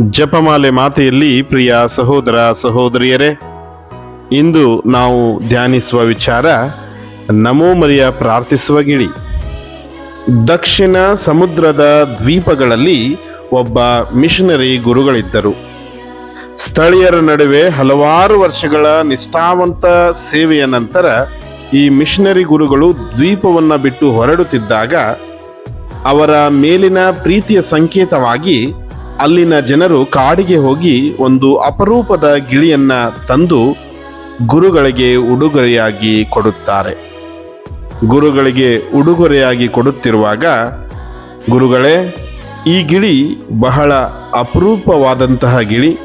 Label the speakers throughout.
Speaker 1: ಜಪಮಾಲೆ ಮಾತೆಯಲ್ಲಿ ಪ್ರಿಯ ಸಹೋದರ ಸಹೋದರಿಯರೇ, ಇಂದು ನಾವು ಧ್ಯಾನಿಸುವ ವಿಚಾರ ನಮೋ ಮರಿಯ ಪ್ರಾರ್ಥಿಸುವ ಗಿಳಿ. ದಕ್ಷಿಣ ಸಮುದ್ರದ ದ್ವೀಪಗಳಲ್ಲಿ ಒಬ್ಬ ಮಿಷನರಿ ಗುರುಗಳಿದ್ದರು. ಸ್ಥಳೀಯರ ನಡುವೆ ಹಲವಾರು ವರ್ಷಗಳ ನಿಷ್ಠಾವಂತ ಸೇವೆಯ ನಂತರ ಈ ಮಿಷನರಿ ಗುರುಗಳು ದ್ವೀಪವನ್ನು ಬಿಟ್ಟು ಹೊರಡುತ್ತಿದ್ದಾಗ ಅವರ ಮೇಲಿನ ಪ್ರೀತಿಯ ಸಂಕೇತವಾಗಿ ಅಲ್ಲಿನ ಜನರು ಕಾಡಿಗೆ ಹೋಗಿ ಒಂದು ಅಪರೂಪದ ಗಿಳಿಯನ್ನ ತಂದು ಗುರುಗಳಿಗೆ ಉಡುಗೊರೆಯಾಗಿ ಕೊಡುತ್ತಾರೆ. ಗುರುಗಳಿಗೆ ಉಡುಗೊರೆಯಾಗಿ ಕೊಡುತ್ತಿರುವಾಗ, ಗುರುಗಳೇ, ಈ ಗಿಳಿ ಬಹಳ ಅಪರೂಪವಾದಂತಹ ಗಿಳಿ.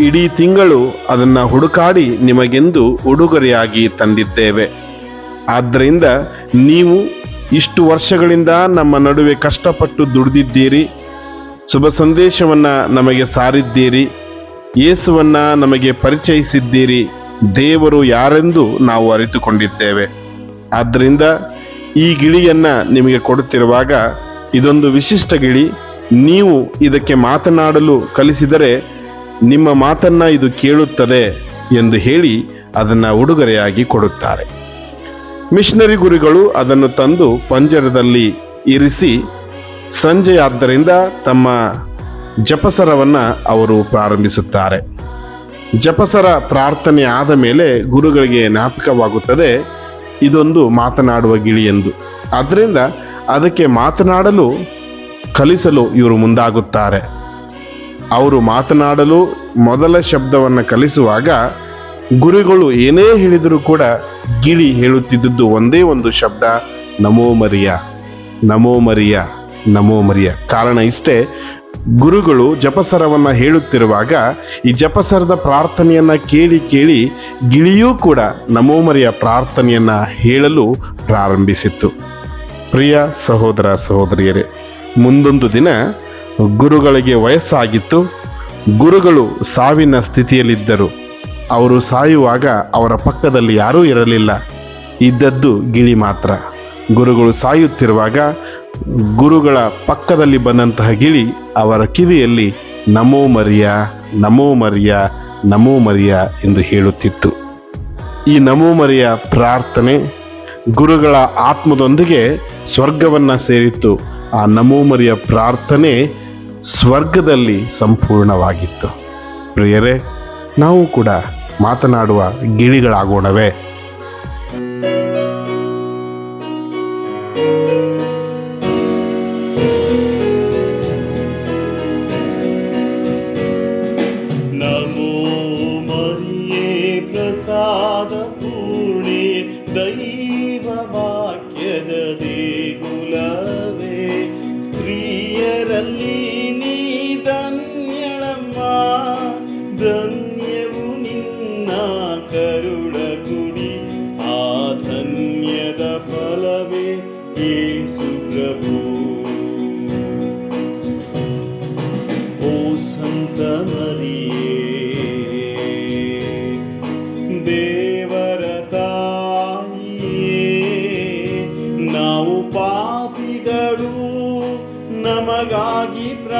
Speaker 1: ಇಡೀ ತಿಂಗಳು ಅದನ್ನು ಹುಡುಕಾಡಿ ನಿಮಗೆಂದು ಉಡುಗೊರೆಯಾಗಿ ತಂದಿದ್ದೇವೆ. ಆದ್ದರಿಂದ ನೀವು ಇಷ್ಟು ವರ್ಷಗಳಿಂದ ನಮ್ಮ ನಡುವೆ ಕಷ್ಟಪಟ್ಟು ದುಡಿದಿದ್ದೀರಿ. ಶುಭ ಸಂದೇಶವನ್ನ ನಮಗೆ ಸಾರಿದ್ದೀರಿ, ಯೇಸುವನ್ನ ನಮಗೆ ಪರಿಚಯಿಸಿದ್ದೀರಿ, ದೇವರು ಯಾರೆಂದು ನಾವು ಅರಿತುಕೊಂಡಿದ್ದೇವೆ. ಆದ್ದರಿಂದ ಈ ಗಿಳಿಯನ್ನು ನಿಮಗೆ ಕೊಡುತ್ತಿರುವಾಗ ಇದೊಂದು ವಿಶಿಷ್ಟ ಗಿಳಿ, ನೀವು ಇದಕ್ಕೆ ಮಾತನಾಡಲು ಕಲಿಸಿದರೆ ನಿಮ್ಮ ಮಾತನ್ನ ಇದು ಕೇಳುತ್ತದೆ ಎಂದು ಹೇಳಿ ಅದನ್ನ ಉಡುಗೊರೆಯಾಗಿ ಕೊಡುತ್ತಾರೆ. ಮಿಷನರಿ ಗುರಿಗಳು ಅದನ್ನು ತಂದು ಪಂಜರದಲ್ಲಿ ಇರಿಸಿ ಸಂಜೆಯಾದ್ದರಿಂದ ತಮ್ಮ ಜಪಸರವನ್ನು ಅವರು ಪ್ರಾರಂಭಿಸುತ್ತಾರೆ. ಜಪಸರ ಪ್ರಾರ್ಥನೆ ಆದ ಮೇಲೆ ಗುರುಗಳಿಗೆ ಜ್ಞಾಪಕವಾಗುತ್ತದೆ, ಇದೊಂದು ಮಾತನಾಡುವ ಗಿಳಿ ಎಂದು. ಆದ್ದರಿಂದ ಅದಕ್ಕೆ ಮಾತನಾಡಲು, ಕಲಿಸಲು ಇವರು ಮುಂದಾಗುತ್ತಾರೆ. ಅವರು ಮಾತನಾಡಲು ಮೊದಲ ಶಬ್ದವನ್ನು ಕಲಿಸುವಾಗ ಗುರುಗಳು ಏನೇ ಹೇಳಿದರೂ ಕೂಡ ಗಿಳಿ ಹೇಳುತ್ತಿದ್ದದ್ದು ಒಂದೇ ಒಂದು ಶಬ್ದ, ನಮೋ ಮರಿಯ ನಮೋ ಮರಿಯ. ನಮೋ ಮರಿಯ. ಕಾರಣ ಇಷ್ಟೇ, ಗುರುಗಳು ಜಪಸರವನ್ನು ಹೇಳುತ್ತಿರುವಾಗ ಈ ಜಪಸರದ ಪ್ರಾರ್ಥನೆಯನ್ನ ಕೇಳಿ ಕೇಳಿ ಗಿಳಿಯೂ ಕೂಡ ನಮೋ ಪ್ರಾರ್ಥನೆಯನ್ನು ಪ್ರಾರ್ಥನೆಯನ್ನ ಹೇಳಲು ಪ್ರಾರಂಭಿಸಿತ್ತು. ಪ್ರಿಯ ಸಹೋದರ ಸಹೋದರಿಯರೇ, ಮುಂದೊಂದು ದಿನ ಗುರುಗಳಿಗೆ ವಯಸ್ಸಾಗಿತ್ತು. ಗುರುಗಳು ಸಾವಿನ ಸ್ಥಿತಿಯಲ್ಲಿದ್ದರು. ಅವರು ಸಾಯುವಾಗ ಅವರ ಪಕ್ಕದಲ್ಲಿ ಯಾರೂ ಇರಲಿಲ್ಲ. ಇದ್ದದ್ದು ಗಿಳಿ ಮಾತ್ರ. ಗುರುಗಳು ಸಾಯುತ್ತಿರುವಾಗ ಗುರುಗಳ ಪಕ್ಕದಲ್ಲಿ ಬಂದಂತಹ ಗಿಳಿ ಅವರ ಕಿವಿಯಲ್ಲಿ ನಮೋ ಮರಿಯ ನಮೋ ಮರಿಯ ನಮೋ ಮರಿಯ ಎಂದು ಹೇಳುತ್ತಿತ್ತು. ಈ ನಮೋ ಮರಿಯ ಪ್ರಾರ್ಥನೆ ಗುರುಗಳ ಆತ್ಮದೊಂದಿಗೆ ಸ್ವರ್ಗವನ್ನ ಸೇರಿತ್ತು. ಆ ನಮೋ ಮರಿಯ ಪ್ರಾರ್ಥನೆ ಸ್ವರ್ಗದಲ್ಲಿ ಸಂಪೂರ್ಣವಾಗಿತ್ತು. ಪ್ರಿಯರೇ, ನಾವು ಕೂಡ ಮಾತನಾಡುವ ಗಿಳಿಗಳಾಗೋಣವೇ.
Speaker 2: ದೈವ ವಾಕ್ಯದ ದೇಗುಲವೇ ಸ್ತ್ರೀಯರಲ್ಲಿ ನೀ ಧನ್ಯಳಮ್ಮ, ಧನ್ಯವು ನಿನ್ನ ಕರುಳ ಗುಡಿ ಆ ಧನ್ಯದ ಫಲವೇ ಯೇಸು ಪ್ರಭು. ಓ ಸಂತ ಮರಿಯೇ ನಮಗಾಗಿ ಪ್ರಾರ್ಥಿಸಮ್ಮ